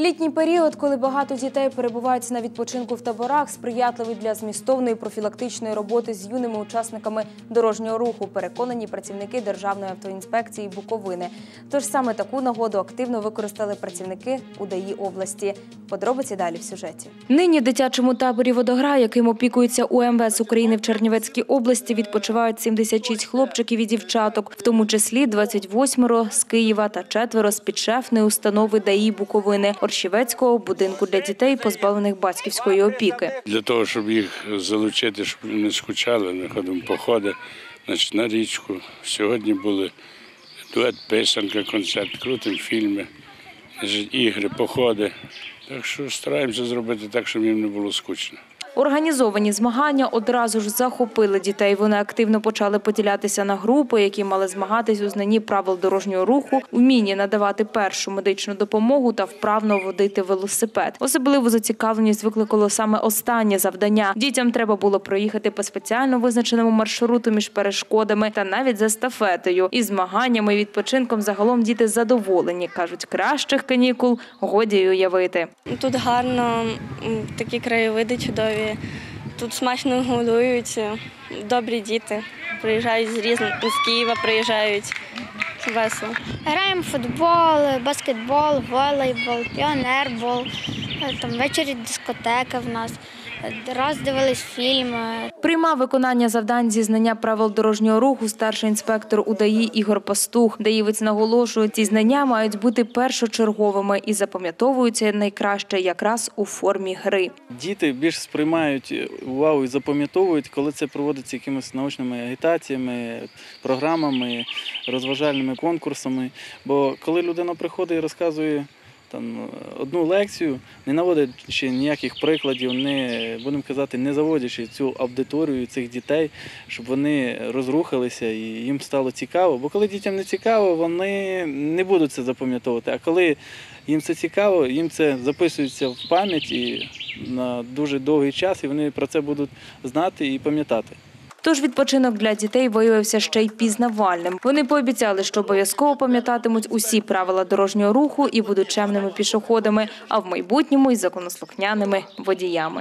Літній період, коли багато дітей перебувають на відпочинку в таборах, сприятливий для змістовної профілактичної роботи з юними учасниками дорожнього руху, переконані працівники Державної автоінспекції Буковини. Тож саме таку нагоду активно використали працівники УДАІ області. Подробиці далі в сюжеті. Нині дитячому таборі водогра, яким опікується УМВС України в Чернівецькій області, відпочивають 76 хлопчиків і дівчаток, в тому числі 28 з Києва та четверо з підшефної установи ДАІ Буковини Оршівецького будинку для дітей, позбавлених батьківської опіки. Для того, щоб їх залучити, щоб не скучали, ми ходимо походи значить, на річку. Сьогодні були дует, писанка, концерт, крутим фільми, значить, ігри, походи. Так що стараємося зробити так, щоб їм не було скучно. Організовані змагання одразу ж захопили дітей. Вони активно почали поділятися на групи, які мали змагатись у знанні правил дорожнього руху, вмінні надавати першу медичну допомогу та вправно водити велосипед. Особливу зацікавленість викликало саме останнє завдання. Дітям треба було проїхати по спеціально визначеному маршруту між перешкодами та навіть за стафетою. І змаганнями і відпочинком загалом діти задоволені. кажуть, кращих канікул годі уявити. Тут гарно, такі краєвиди чудові. Тут смачно годують, добрі діти. Приїжджають з різних з Києва, приїжджають. Весело. Граємо в футбол, баскетбол, волейбол, піонербол. Там ввечері дискотека в нас. Раз дивились фільми. Приймав виконання завдань зі знання правил дорожнього руху старший інспектор УДАІ Ігор Пастух. Даївець наголошує, ці знання мають бути першочерговими і запам'ятовуються найкраще якраз у формі гри. Діти більш сприймають увагу і запам'ятовують, коли це проводиться якимись научними агітаціями, програмами, розважальними конкурсами. Бо коли людина приходить і розказує там одну лекцію, не наводячи ніяких прикладів, не будемо казати, не заводячи цю аудиторію цих дітей, щоб вони розрухалися і їм стало цікаво. Бо коли дітям не цікаво, вони не будуть це запам'ятовувати. А коли їм це цікаво, їм це записується в пам'ять і на дуже довгий час, і вони про це будуть знати і пам'ятати. Тож відпочинок для дітей виявився ще й пізнавальним. Вони пообіцяли, що обов'язково пам'ятатимуть усі правила дорожнього руху і будуть чемними пішоходами, а в майбутньому й законослухняними водіями.